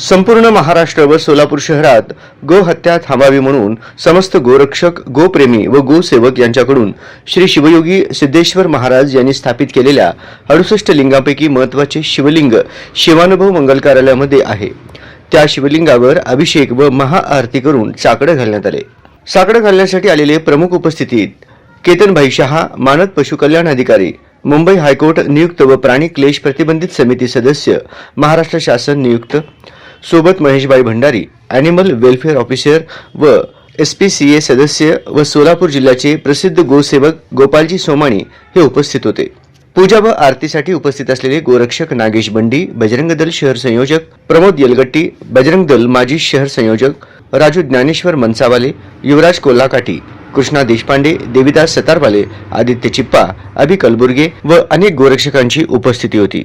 संपूर्ण महाराष्ट्र व सोलापूर शहरात गोहत्या थांबावी म्हणून समस्त गोरक्षक गोप्रेमी व गोसेवक यांच्याकडून श्री शिवयोगी सिद्धेश्वर महाराज यांनी स्थापित केलेल्या अडुसष्ट लिंगांपैकी महत्त्वाचे शिवलिंग शिवानुभव मंगल कार्यालयामध्ये आहे. त्या शिवलिंगावर अभिषेक व महाआरती करून साकडं घालण्यात आले. साकडं घालण्यासाठी आलेले प्रमुख उपस्थितीत केतनभाई शहा मानद पशुकल्याण अधिकारी मुंबई हायकोर्ट नियुक्त व प्राणी क्लेश प्रतिबंधित समिती सदस्य महाराष्ट्र शासन नियुक्त सोबत Maheshbai Bhandari animal welfare officer व एस पी सी ए सदस्य व सोलापूर जिल्ह्याचे प्रसिद्ध गोसेवक गोपालजी सोमाणी हे उपस्थित होते. पूजा व आरतीसाठी उपस्थित असलेले गोरक्षक नागेश बंडी बजरंग दल शहर संयोजक प्रमोद येलगट्टी बजरंग दल माजी शहर संयोजक राजू ज्ञानेश्वर मनसावाले युवराज कोल्हाकाठी कृष्णा देशपांडे देविदास सतारवाले आदित्य चिप्पा अभि कलबुर्गे व अनेक गोरक्षकांची उपस्थिती होती.